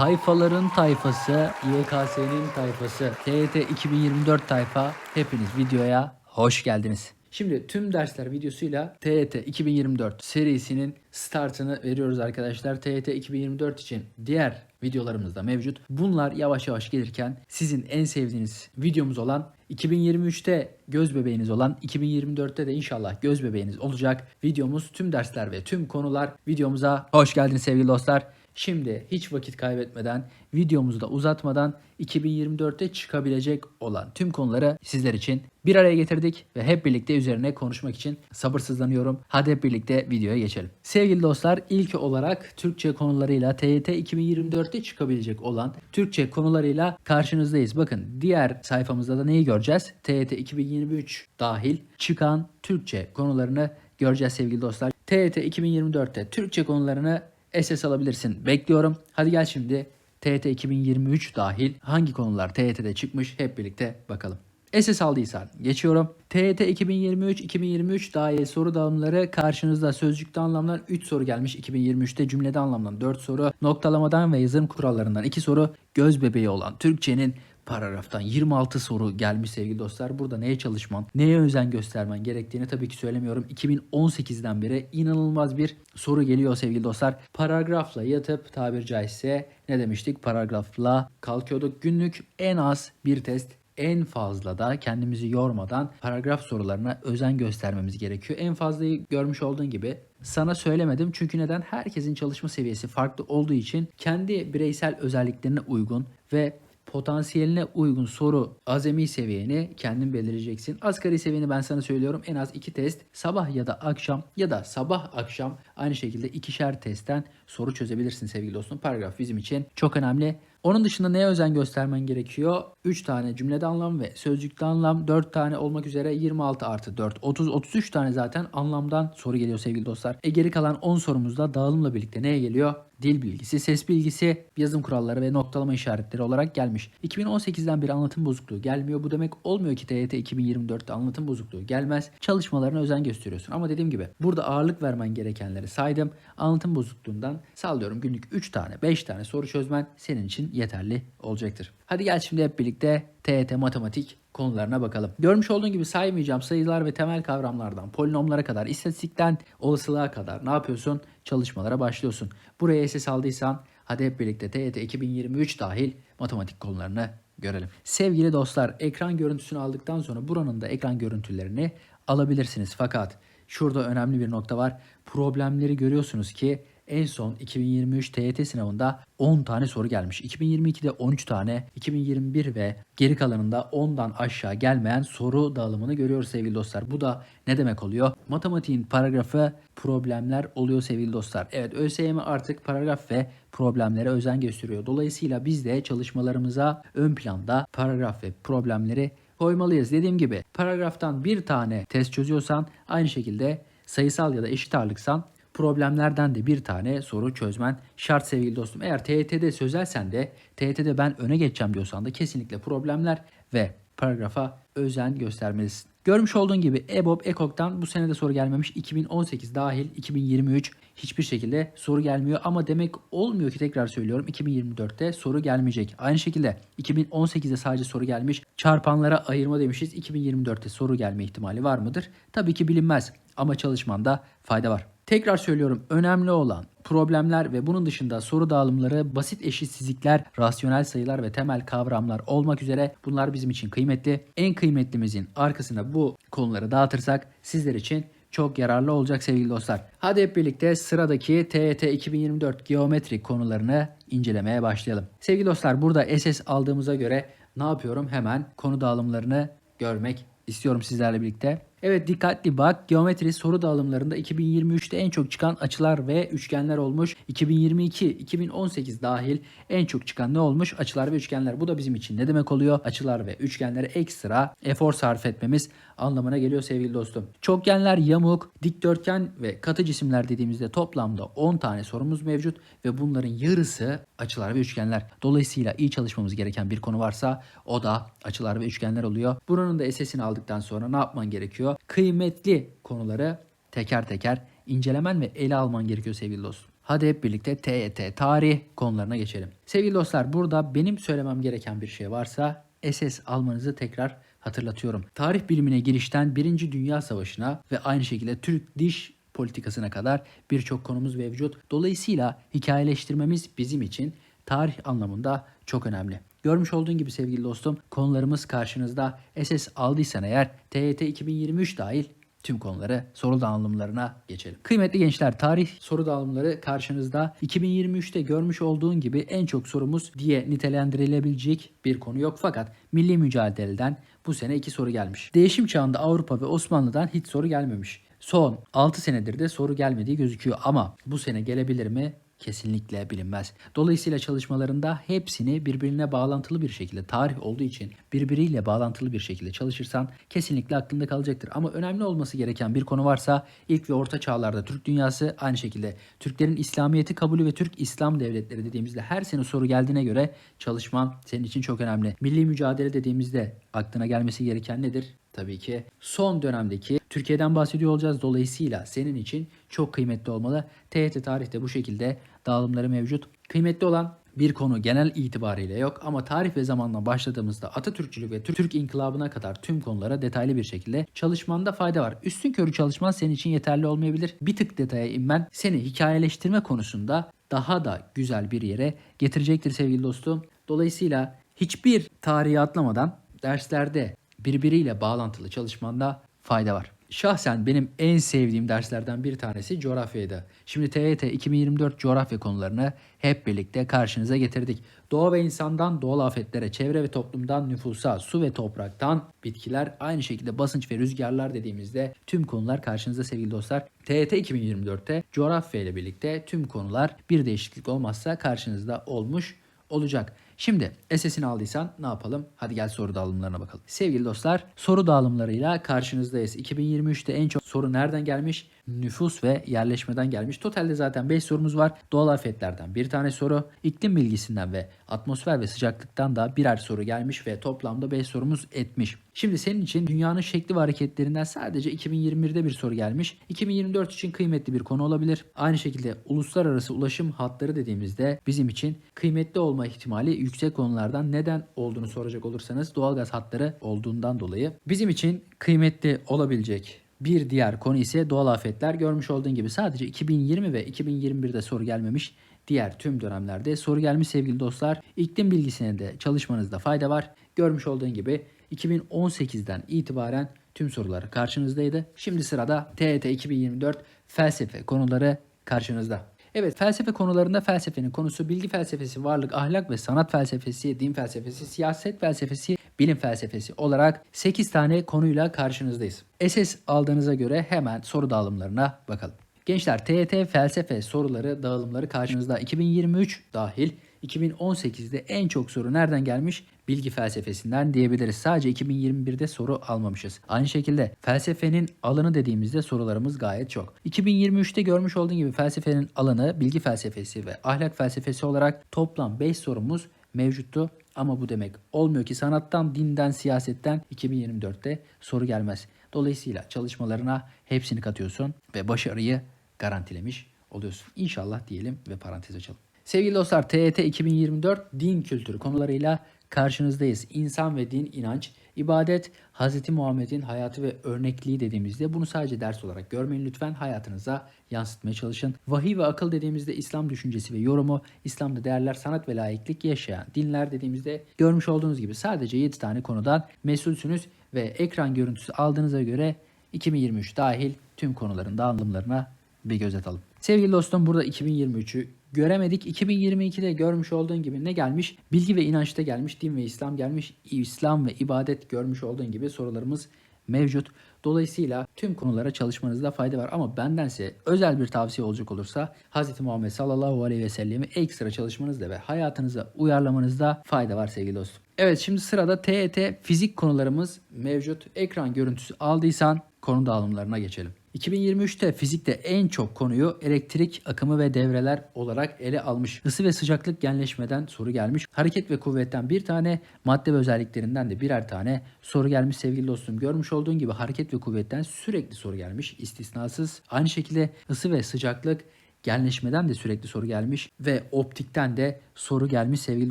Tayfaların tayfası, YKS'nin tayfası, TYT 2024 tayfa hepiniz videoya hoş geldiniz. Şimdi tüm dersler videosuyla TYT 2024 serisinin startını veriyoruz arkadaşlar. TYT 2024 için diğer videolarımız da mevcut. Bunlar yavaş yavaş gelirken sizin en sevdiğiniz videomuz olan 2023'te göz bebeğiniz olan 2024'te de inşallah göz bebeğiniz olacak videomuz tüm dersler ve tüm konular videomuza hoş geldiniz sevgili dostlar. Şimdi hiç vakit kaybetmeden videomuzu da uzatmadan 2024'te çıkabilecek olan tüm konuları sizler için bir araya getirdik ve hep birlikte üzerine konuşmak için sabırsızlanıyorum. Hadi hep birlikte videoya geçelim. Sevgili dostlar ilk olarak Türkçe konularıyla TYT 2024'te çıkabilecek olan Türkçe konularıyla karşınızdayız. Bakın diğer sayfamızda da neyi göreceğiz? TYT 2023 dahil çıkan Türkçe konularını göreceğiz sevgili dostlar. TYT 2024'te Türkçe konularını SS alabilirsin. Bekliyorum. Hadi gel şimdi TYT 2023 dahil hangi konular TYT'de çıkmış hep birlikte bakalım. SS aldıysan geçiyorum. TYT 2023-2023 dahil soru dağılımları karşınızda sözcükte anlamdan 3 soru gelmiş. 2023'te cümlede anlamdan 4 soru, noktalamadan ve yazım kurallarından 2 soru, göz bebeği olan Türkçenin paragraftan 26 soru gelmiş sevgili dostlar. Burada neye çalışman, neye özen göstermen gerektiğini tabii ki söylemiyorum. 2018'den beri inanılmaz bir soru geliyor sevgili dostlar. Paragrafla yatıp tabir caizse ne demiştik? Paragrafla kalkıyorduk. Günlük en az bir test en fazla da kendimizi yormadan paragraf sorularına özen göstermemiz gerekiyor. En fazlayı görmüş olduğun gibi sana söylemedim çünkü neden? Herkesin çalışma seviyesi farklı olduğu için kendi bireysel özelliklerine uygun ve potansiyeline uygun soru azami seviyeni kendin belirleyeceksin. Asgari seviyeni ben sana söylüyorum en az iki test sabah ya da akşam ya da sabah akşam aynı şekilde ikişer testten soru çözebilirsin sevgili dostum. Paragraf bizim için çok önemli. Onun dışında neye özen göstermen gerekiyor? 3 tane cümlede anlam ve sözcükte anlam 4 tane olmak üzere 26 artı 4 30 33 tane zaten anlamdan soru geliyor sevgili dostlar. E geri kalan 10 sorumuzda dağılımla birlikte neye geliyor? Dil bilgisi, ses bilgisi, yazım kuralları ve noktalama işaretleri olarak gelmiş. 2018'den beri anlatım bozukluğu gelmiyor. Bu demek olmuyor ki TYT 2024'te anlatım bozukluğu gelmez. Çalışmalarına özen gösteriyorsun. Ama dediğim gibi burada ağırlık vermen gerekenleri saydım. Anlatım bozukluğundan sallıyorum günlük 3 tane 5 tane soru çözmen senin için yeterli olacaktır. Hadi gel şimdi hep birlikte TYT matematik konularına bakalım. Görmüş olduğun gibi saymayacağım sayılar ve temel kavramlardan polinomlara kadar, istatistikten olasılığa kadar ne yapıyorsun? Çalışmalara başlıyorsun. Buraya SS aldıysan hadi hep birlikte TYT 2023 dahil matematik konularını görelim. Sevgili dostlar ekran görüntüsünü aldıktan sonra buranın da ekran görüntülerini alabilirsiniz. Fakat şurada önemli bir nokta var. Problemleri görüyorsunuz ki en son 2023 TYT sınavında 10 tane soru gelmiş. 2022'de 13 tane, 2021 ve geri kalanında 10'dan aşağı gelmeyen soru dağılımını görüyoruz sevgili dostlar. Bu da ne demek oluyor? Matematiğin paragrafı problemler oluyor sevgili dostlar. Evet ÖSYM artık paragraf ve problemlere özen gösteriyor. Dolayısıyla biz de çalışmalarımıza ön planda paragraf ve problemleri koymalıyız. Dediğim gibi paragraftan bir tane test çözüyorsan aynı şekilde sayısal ya da eşit ağırlıksan problemlerden de bir tane soru çözmen şart sevgili dostum. Eğer TYT'de sözelsen de TYT'de ben öne geçeceğim diyorsan da kesinlikle problemler ve paragrafa özen göstermelisin. Görmüş olduğun gibi EBOB, EKOK'tan bu sene de soru gelmemiş. 2018 dahil 2023 hiçbir şekilde soru gelmiyor. Ama demek olmuyor ki tekrar söylüyorum 2024'te soru gelmeyecek. Aynı şekilde 2018'de sadece soru gelmiş. Çarpanlara ayırma demişiz. 2024'te soru gelme ihtimali var mıdır? Tabii ki bilinmez ama çalışmanda fayda var. Tekrar söylüyorum önemli olan problemler ve bunun dışında soru dağılımları, basit eşitsizlikler, rasyonel sayılar ve temel kavramlar olmak üzere bunlar bizim için kıymetli. En kıymetlimizin arkasına bu konuları dağıtırsak sizler için çok yararlı olacak sevgili dostlar. Hadi hep birlikte sıradaki TYT 2024 geometri konularını incelemeye başlayalım. Sevgili dostlar burada SS aldığımıza göre ne yapıyorum? Hemen konu dağılımlarını görmek istiyorum sizlerle birlikte. Evet dikkatli bak. Geometri soru dağılımlarında 2023'te en çok çıkan açılar ve üçgenler olmuş. 2022, 2018 dahil en çok çıkan ne olmuş? Açılar ve üçgenler. Bu da bizim için ne demek oluyor? Açılar ve üçgenlere ekstra efor sarf etmemiz anlamına geliyor sevgili dostum. Çokgenler, yamuk, dikdörtgen ve katı cisimler dediğimizde toplamda 10 tane sorumuz mevcut ve bunların yarısı açılar ve üçgenler. Dolayısıyla iyi çalışmamız gereken bir konu varsa o da açılar ve üçgenler oluyor. Buranın da SS'ini aldıktan sonra ne yapman gerekiyor? Kıymetli konuları teker teker incelemen ve ele alman gerekiyor sevgili dostum. Hadi hep birlikte TYT, tarih konularına geçelim. Sevgili dostlar burada benim söylemem gereken bir şey varsa SS almanızı tekrar hatırlatıyorum. Tarih bilimine girişten 1. Dünya Savaşı'na ve aynı şekilde Türk diş politikasına kadar birçok konumuz mevcut. Dolayısıyla hikayeleştirmemiz bizim için tarih anlamında çok önemli. Görmüş olduğun gibi sevgili dostum konularımız karşınızda. SS aldıysan eğer TYT 2023 dahil tüm konuları soru dağılımlarına geçelim. Kıymetli gençler tarih soru dağılımları karşınızda. 2023'te görmüş olduğun gibi en çok sorumuz diye nitelendirilebilecek bir konu yok fakat milli mücadeleden bu sene iki soru gelmiş. Değişim çağında Avrupa ve Osmanlı'dan hiç soru gelmemiş. Son 6 senedir de soru gelmediği gözüküyor ama bu sene gelebilir mi? Kesinlikle bilinmez. Dolayısıyla çalışmalarında hepsini birbirine bağlantılı bir şekilde tarih olduğu için birbiriyle bağlantılı bir şekilde çalışırsan kesinlikle aklında kalacaktır. Ama önemli olması gereken bir konu varsa ilk ve orta çağlarda Türk dünyası aynı şekilde Türklerin İslamiyeti kabulü ve Türk İslam devletleri dediğimizde her sene soru geldiğine göre çalışman senin için çok önemli. Milli mücadele dediğimizde aklına gelmesi gereken nedir? Tabii ki son dönemdeki Türkiye'den bahsediyor olacağız. Dolayısıyla senin için çok kıymetli olmalı. TYT tarihte bu şekilde dağılımları mevcut. Kıymetli olan bir konu genel itibariyle yok ama tarih ve zamanla başladığımızda Atatürkçülük ve Türk İnkılabı'na kadar tüm konulara detaylı bir şekilde çalışmanda fayda var. Üstün körü çalışman senin için yeterli olmayabilir. Bir tık detaya inmen seni hikayeleştirme konusunda daha da güzel bir yere getirecektir sevgili dostum. Dolayısıyla hiçbir tarihi atlamadan derslerde birbiriyle bağlantılı çalışmanda fayda var. Şahsen benim en sevdiğim derslerden bir tanesi coğrafyaydı. Şimdi TYT 2024 coğrafya konularını hep birlikte karşınıza getirdik. Doğa ve insandan doğal afetlere, çevre ve toplumdan nüfusa, su ve topraktan bitkiler, aynı şekilde basınç ve rüzgarlar dediğimizde tüm konular karşınızda sevgili dostlar. TYT 2024'te coğrafya ile birlikte tüm konular bir değişiklik olmazsa karşınızda olmuş olacak. Şimdi SS'ini aldıysan ne yapalım? Hadi gel soru dağılımlarına bakalım. Sevgili dostlar soru dağılımlarıyla karşınızdayız. 2023'te en çok soru nereden gelmiş? Nüfus ve yerleşmeden gelmiş. Totalde zaten 5 sorumuz var. Doğal afetlerden bir tane soru, iklim bilgisinden ve atmosfer ve sıcaklıktan da birer soru gelmiş ve toplamda 5 sorumuz etmiş. Şimdi senin için dünyanın şekli ve hareketlerinden sadece 2021'de bir soru gelmiş. 2024 için kıymetli bir konu olabilir. Aynı şekilde uluslararası ulaşım hatları dediğimizde bizim için kıymetli olma ihtimali yüksek konulardan neden olduğunu soracak olursanız doğalgaz hatları olduğundan dolayı bizim için kıymetli olabilecek bir diğer konu ise doğal afetler. Görmüş olduğun gibi sadece 2020 ve 2021'de soru gelmemiş. Diğer tüm dönemlerde soru gelmiş sevgili dostlar. İklim bilgisine de çalışmanızda fayda var. Görmüş olduğun gibi 2018'den itibaren tüm sorular karşınızdaydı. Şimdi sırada TET 2024 felsefe konuları karşınızda. Evet felsefe konularında felsefenin konusu bilgi felsefesi, varlık, ahlak ve sanat felsefesi, din felsefesi, siyaset felsefesi, bilim felsefesi olarak 8 tane konuyla karşınızdayız. SS aldığınıza göre hemen soru dağılımlarına bakalım. Gençler TYT felsefe soruları dağılımları karşınızda 2023 dahil 2018'de en çok soru nereden gelmiş? Bilgi felsefesinden diyebiliriz. Sadece 2021'de soru almamışız. Aynı şekilde felsefenin alanı dediğimizde sorularımız gayet çok. 2023'te görmüş olduğun gibi felsefenin alanı bilgi felsefesi ve ahlak felsefesi olarak toplam 5 sorumuz mevcuttu. Ama bu demek olmuyor ki sanattan, dinden, siyasetten 2024'te soru gelmez. Dolayısıyla çalışmalarına hepsini katıyorsun ve başarıyı garantilemiş oluyorsun. İnşallah diyelim ve parantez açalım. Sevgili dostlar TET 2024 din kültürü konularıyla karşınızdayız. İnsan ve din, inanç, ibadet, Hz. Muhammed'in hayatı ve örnekliği dediğimizde bunu sadece ders olarak görmeyin lütfen hayatınıza yansıtmaya çalışın. Vahiy ve akıl dediğimizde İslam düşüncesi ve yorumu, İslam'da değerler, sanat ve layıklık yaşayan dinler dediğimizde görmüş olduğunuz gibi sadece 7 tane konudan mesulsünüz ve ekran görüntüsü aldığınıza göre 2023 dahil tüm konuların dağılımlarına bir göz atalım. Sevgili dostum burada 2023'ü göremedik. 2022'de görmüş olduğun gibi ne gelmiş? Bilgi ve inançta gelmiş, din ve İslam gelmiş, İslam ve ibadet görmüş olduğun gibi sorularımız mevcut. Dolayısıyla tüm konulara çalışmanızda fayda var ama bendense özel bir tavsiye olacak olursa Hz. Muhammed sallallahu aleyhi ve sellemi ekstra çalışmanızda ve hayatınıza uyarlamanızda fayda var sevgili dostum. Evet şimdi sırada TET fizik konularımız mevcut. Ekran görüntüsü aldıysan konu dağılımlarına geçelim. 2023'te fizikte en çok konuyu elektrik akımı ve devreler olarak ele almış. Isı ve sıcaklık genleşmeden soru gelmiş. Hareket ve kuvvetten bir tane, madde ve özelliklerinden de birer tane soru gelmiş sevgili dostum. Görmüş olduğun gibi hareket ve kuvvetten sürekli soru gelmiş istisnasız. Aynı şekilde ısı ve sıcaklık Genleşmeden de sürekli soru gelmiş ve optikten de soru gelmiş sevgili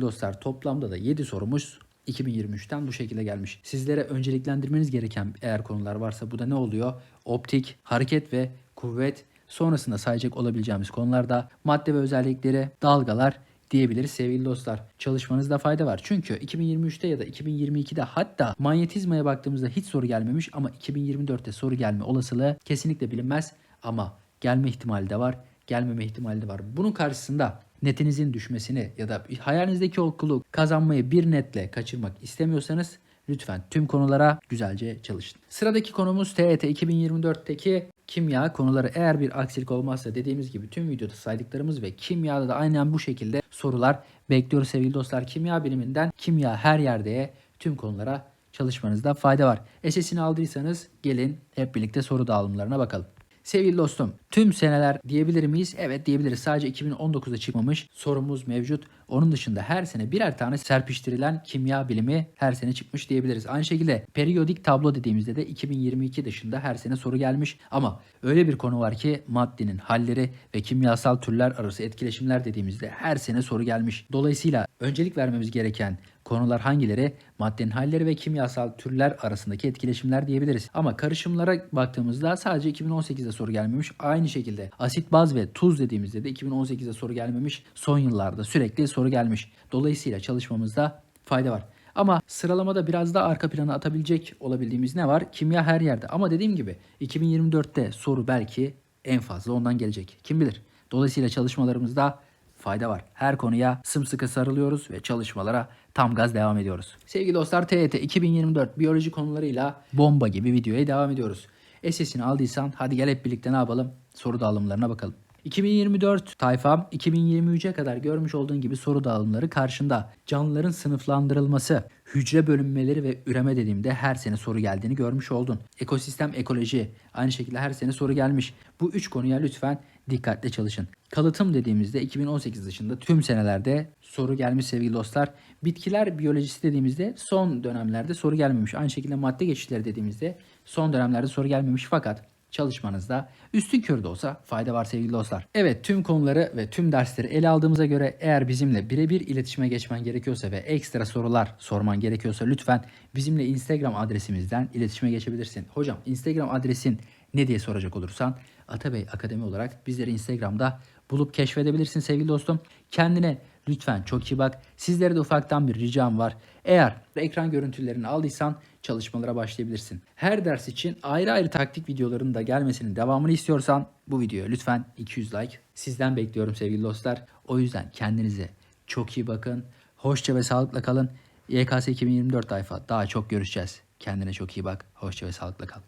dostlar. Toplamda da 7 sorumuz 2023'ten bu şekilde gelmiş. Sizlere önceliklendirmeniz gereken eğer konular varsa bu da ne oluyor? Optik, hareket ve kuvvet sonrasında sayacak olabileceğimiz konularda madde ve özellikleri, dalgalar diyebiliriz sevgili dostlar. Çalışmanızda fayda var. Çünkü 2023'te ya da 2022'de hatta manyetizmaya baktığımızda hiç soru gelmemiş ama 2024'te soru gelme olasılığı kesinlikle bilinmez ama gelme ihtimali de var, gelmeme ihtimali de var. Bunun karşısında netinizin düşmesini ya da hayalinizdeki okulu kazanmayı bir netle kaçırmak istemiyorsanız lütfen tüm konulara güzelce çalışın. Sıradaki konumuz TET 2024'teki kimya konuları eğer bir aksilik olmazsa dediğimiz gibi tüm videoda saydıklarımız ve kimyada da aynen bu şekilde sorular bekliyoruz sevgili dostlar. Kimya biliminden kimya her yerdeye tüm konulara çalışmanızda fayda var. SS'ini aldıysanız gelin hep birlikte soru dağılımlarına bakalım. Sevgili dostum, tüm seneler diyebilir miyiz? Evet diyebiliriz. Sadece 2019'da çıkmamış sorumuz mevcut. Onun dışında her sene birer tane serpiştirilen kimya bilimi her sene çıkmış diyebiliriz. Aynı şekilde periyodik tablo dediğimizde de 2022 dışında her sene soru gelmiş. Ama öyle bir konu var ki maddenin halleri ve kimyasal türler arası etkileşimler dediğimizde her sene soru gelmiş. Dolayısıyla öncelik vermemiz gereken konular hangileri? Maddenin halleri ve kimyasal türler arasındaki etkileşimler diyebiliriz. Ama karışımlara baktığımızda sadece 2018'de soru gelmemiş. Aynı şekilde asit, baz ve tuz dediğimizde de 2018'de soru gelmemiş. Son yıllarda sürekli soru gelmiş. Dolayısıyla çalışmamızda fayda var. Ama sıralamada biraz daha arka plana atabilecek olabildiğimiz ne var? Kimya her yerde. Ama dediğim gibi 2024'te soru belki en fazla ondan gelecek. Kim bilir? Dolayısıyla çalışmalarımızda fayda var. Her konuya sımsıkı sarılıyoruz ve çalışmalara tam gaz devam ediyoruz. Sevgili dostlar TYT 2024 biyoloji konularıyla bomba gibi videoya devam ediyoruz. SS'ini aldıysan hadi gel hep birlikte ne yapalım? Soru dağılımlarına bakalım. 2024 tayfam 2023'e kadar görmüş olduğun gibi soru dağılımları karşında. Canlıların sınıflandırılması, hücre bölünmeleri ve üreme dediğimde her sene soru geldiğini görmüş oldun. Ekosistem ekoloji aynı şekilde her sene soru gelmiş. Bu üç konuya lütfen dikkatle çalışın. Kalıtım dediğimizde 2018 dışında tüm senelerde soru gelmiş sevgili dostlar. Bitkiler biyolojisi dediğimizde son dönemlerde soru gelmemiş. Aynı şekilde madde geçişleri dediğimizde son dönemlerde soru gelmemiş fakat çalışmanızda üstün körü de olsa fayda var sevgili dostlar. Evet tüm konuları ve tüm dersleri ele aldığımıza göre eğer bizimle birebir iletişime geçmen gerekiyorsa ve ekstra sorular sorman gerekiyorsa lütfen bizimle Instagram adresimizden iletişime geçebilirsin. Hocam Instagram adresin ne diye soracak olursan Atabey Akademi olarak bizleri Instagram'da bulup keşfedebilirsin sevgili dostum. Kendine lütfen çok iyi bak. Sizlere de ufaktan bir ricam var. Eğer ekran görüntülerini aldıysan çalışmalara başlayabilirsin. Her ders için ayrı ayrı taktik videoların da gelmesinin devamını istiyorsan bu videoya lütfen 200 like sizden bekliyorum sevgili dostlar. O yüzden kendinize çok iyi bakın. Hoşça ve sağlıkla kalın. YKS 2024 tayfa daha çok görüşeceğiz. Kendine çok iyi bak. Hoşça ve sağlıkla kal.